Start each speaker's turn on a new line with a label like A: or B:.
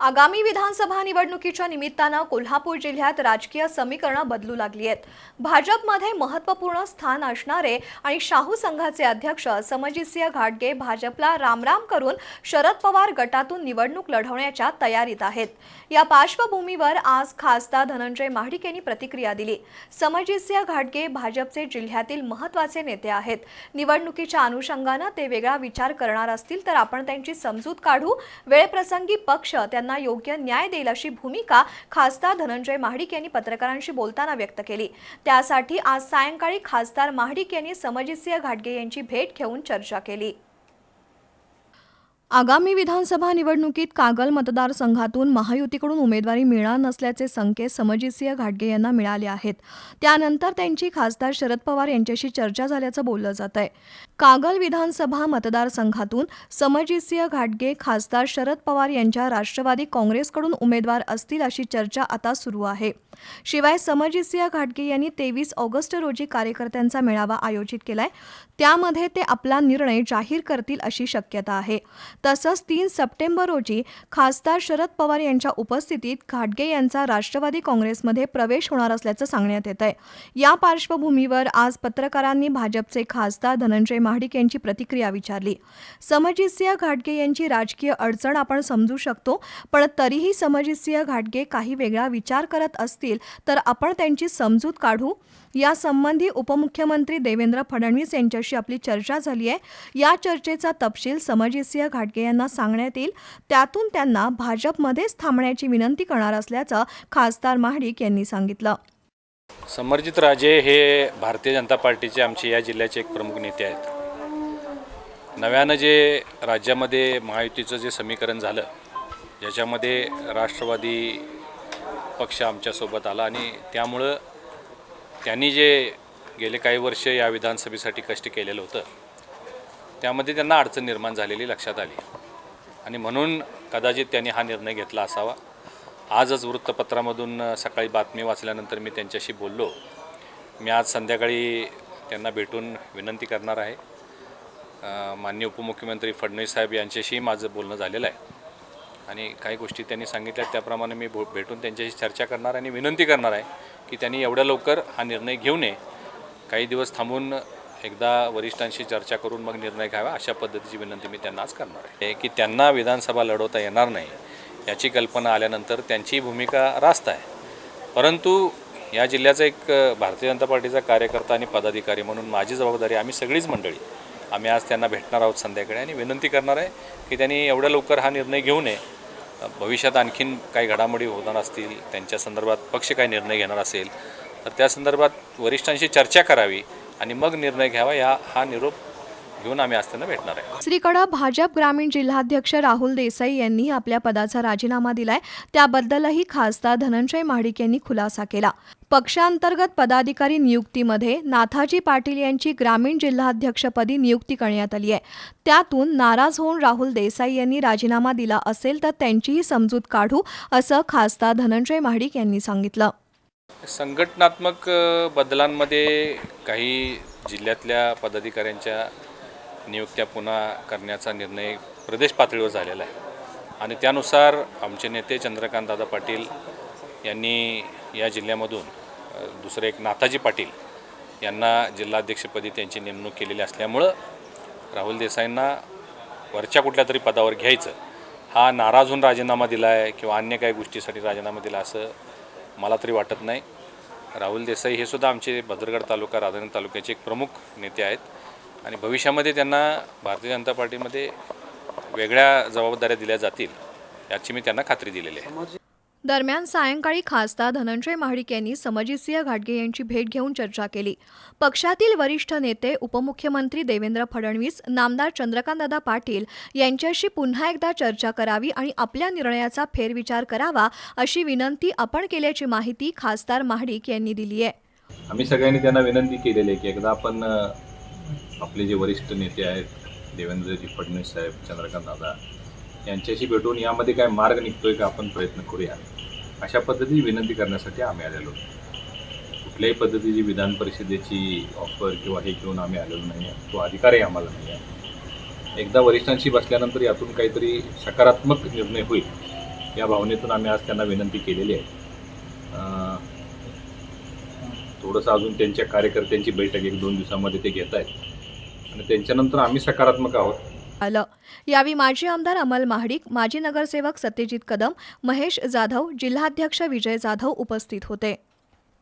A: आगामी विधानसभा निवडणुकीच्या निमित्तानं कोल्हापूर जिल्ह्यात राजकीय समीकरणं बदलू लागली आहेत. भाजपमध्ये महत्त्वपूर्ण स्थान असणारे आणि शाहू संघाचे अध्यक्ष समजितसिंह घाटगे भाजपला रामराम करून शरद पवार गटातून निवडणूक लढवण्याच्या तयारीत आहेत. या पार्श्वभूमीवर आज खासदार धनंजय महाडिक यांनी प्रतिक्रिया दिली. समजितसिंह घाटगे भाजपचे जिल्ह्यातील महत्त्वाचे नेते आहेत. निवडणुकीच्या अनुषंगानं ते वेगळा विचार करणार असतील तर आपण त्यांची समजूत काढू. वेळप्रसंगी पक्ष त्यांना योग्य न्याय देईल अशी भूमिका खासदार धनंजय महाडिक यांनी पत्रकारांशी बोलताना व्यक्त केली. त्यासाठी आज सायंकाळी खासदार महाडिक यांनी समजितसिंह घाटगे यांची भेट घेऊन चर्चा केली. आगामी विधानसभा निवडणुकीत कागल मतदारसंघातून महायुतीकडून उमेदवारी मिळणार नसल्याचे संकेत समजितसिंह घाटगे यांना मिळाले आहेत. त्यानंतर त्यांची खासदार शरद पवार यांच्याशी चर्चा झाल्याचं बोललं जात आहे कागल विधानसभा मतदारसंघातून समजितसिंह घाटगे खासदार शरद पवार यांच्या राष्ट्रवादी काँग्रेसकडून उमेदवार असतील अशी चर्चा आता सुरू आहे. शिवाय समजितसिंह घाटगे यांनी तेवीस ऑगस्ट रोजी कार्यकर्त्यांचा मेळावा आयोजित केलाय. त्यामध्ये ते आपला निर्णय जाहीर करतील अशी शक्यता आहे. तसंच तीन सप्टेंबर रोजी खासदार शरद पवार यांच्या उपस्थितीत घाटगे यांचा राष्ट्रवादी काँग्रेसमध्ये प्रवेश होणार असल्याचं सांगण्यात येत आहे या पार्श्वभूमीवर आज पत्रकारांनी भाजपचे खासदार धनंजय महाडिक यांची प्रतिक्रिया विचारली. समजितसिंह घाटगे यांची राजकीय अडचण आपण समजू शकतो पण तरीही समजितसिंह घाटगे काही वेगळा विचार करत असतील तर आपण त्यांची समजूत काढू. यासंबंधी उपमुख्यमंत्री देवेंद्र फडणवीस यांच्याशी आपली चर्चा झाली आहे. या चर्चेचा तपशील समजितसिंह घाटगे यांना सांगण्यात येईल. त्यातून त्यांना भाजपमध्येच थांबण्याची विनंती करणार असल्याचं खासदार महाडिक यांनी सांगितलं.
B: समर्जित राजे हे भारतीय जनता पार्टीचे आमचे या जिल्ह्याचे एक प्रमुख नेते आहेत. नव्यानं जे राज्यामध्ये महायुतीचं जे समीकरण झालं ज्याच्यामध्ये राष्ट्रवादी पक्ष आमच्यासोबत आला आणि त्यामुळं त्यांनी जे गेले काही वर्ष या विधानसभेसाठी कष्ट केलेलं होतं त्यामध्ये त्यांना अडचण निर्माण झालेली लक्षात आली. आणि म्हणून कदाचित त्यांनी हा निर्णय घेतला असावा. आजच वृत्तपत्रामधून सकाळी बातमी वाचल्यानंतर मी त्यांच्याशी बोललो. मी आज संध्याकाळी त्यांना भेटून विनंती करणार आहे. मान्य उपमुख्यमंत्री फडणवीस साहेब यांच्याशीही माझं बोलणं झालेलं आहे. आणि काही गोष्टी त्यांनी सांगितल्या त्याप्रमाणे मी भो भेटून त्यांच्याशी चर्चा करणार आणि विनंती करणार आहे की त्यांनी एवढ्या लवकर हा निर्णय घेऊ नये. काही दिवस थांबून एकदा वरिष्ठांशी चर्चा करून मग निर्णय घ्यावा अशा पद्धतीची विनंती मी त्यांना आज करणार आहे. की त्यांना विधानसभा लढवता येणार नाही याची कल्पना आल्यानंतर त्यांची भूमिका रास्त आहे. परंतु या जिल्ह्याचा एक भारतीय जनता पार्टीचा कार्यकर्ता आणि पदाधिकारी म्हणून माझी जबाबदारी आम्ही सगळीच मंडळी आम्ही आज त्यांना भेटणार आहोत संध्याकाळी आणि विनंती करणार आहे की त्यांनी एवढ्या लवकर हा निर्णय घेऊ नये. भविष्यात आणखीन काही घडामोडी होणार असतील त्यांच्या संदर्भात पक्ष काही निर्णय घेणार असेल तर त्या संदर्भात वरिष्ठांशी चर्चा करावी आणि मग निर्णय घ्यावा या हा निरोप घेऊन आम्ही भेटणार आहे.
A: दुसरीकडे भाजप ग्रामीण जिल्हाध्यक्ष राहुल देसाई यांनी आपल्या पदाचा राजीनामा दिलाय. त्याबद्दलही खासदार धनंजय महाडिक यांनी खुलासा केला. पक्षांतर्गत पदाधिकारी नियुक्तीमध्ये नाथाजी पाटील यांची ग्रामीण जिल्हाध्यक्षपदी नियुक्ती करण्यात आली आहे. त्यातून नाराज होऊन राहुल देसाई यांनी राजीनामा दिला असेल तर त्यांचीही समजूत काढू असं खासदार धनंजय महाडिक यांनी सांगितलं.
B: संघटनात्मक बदलांमध्ये काही जिल्ह्यातल्या पदाधिकाऱ्यांच्या नियुक्त्या पुन्हा करण्याचा निर्णय प्रदेश पातळीवर झालेला आहे. आणि त्यानुसार आमचे नेते चंद्रकांतदादा पाटील यांनी या जिल्ह्यामधून दुसरे एक नाथाजी पाटील यांना जिल्हाध्यक्षपदी त्यांची नेमणूक केलेली असल्यामुळं राहुल देसाईंना वरच्या कुठल्या तरी पदावर घ्यायचं हा नाराज होऊन राजीनामा दिला आहे किंवा अन्य काही गोष्टीसाठी राजीनामा दिला असं मला तरी वाटत नाही. राहुल देसाई हे सुद्धा आमचे भद्रगड तालुका राधानगरी तालुक्याचे एक प्रमुख नेते आहेत. आणि भविष्यामध्ये त्यांना भारतीय जनता पार्टीमध्ये वेगळ्या जबाबदाऱ्या दिल्या जातील याची मी त्यांना खात्री दिलेली आहे.
A: दरम्यान सायंकाळी खासदार धनंजय महाडिक यांनी समजितसिंह घाटगे यांची भेट घेऊन चर्चा केली. पक्षातील वरिष्ठ नेते उपमुख्यमंत्री देवेंद्र फडणवीस नामदार चंद्रकांतदादा पाटील यांच्याशी पुन्हा एकदा चर्चा करावी आणि आपल्या निर्णयाचा फेरविचार करावा अशी विनंती आपण केल्याची माहिती खासदार महाडिक यांनी दिली आहे.
C: आम्ही सगळ्यांनी त्यांना विनंती केलेली आहे की एकदा आपण आपले जे वरिष्ठ नेते आहेत देवेंद्रजी फडणवीस साहेब चंद्रकांत दादा यांच्याशी भेटून यामध्ये काय मार्ग निघतोय का आपण प्रयत्न करूया? अशा पद्धतीची विनंती करण्यासाठी आम्ही आलेलो कुठल्याही पद्धतीची विधान परिषदेची ऑफर किंवा हे घेऊन आम्ही आलेलो नाही आहे. तो अधिकारही आम्हाला नाही आहे. एकदा वरिष्ठांशी बसल्यानंतर यातून काहीतरी सकारात्मक निर्णय होईल
B: या भावनेतून आम्ही आज त्यांना विनंती केलेली आहे. थोडंसं अजून त्यांच्या कार्यकर्त्यांची बैठक एक दोन दिवसामध्ये ते घेत आहेत आणि त्यांच्यानंतर आम्ही सकारात्मक आहोत.
A: आलं. यावेळी माजी आमदार अमल महाडिक माजी नगरसेवक सत्यजित कदम महेश जाधव जिल्हाध्यक्ष विजय जाधव उपस्थित होते.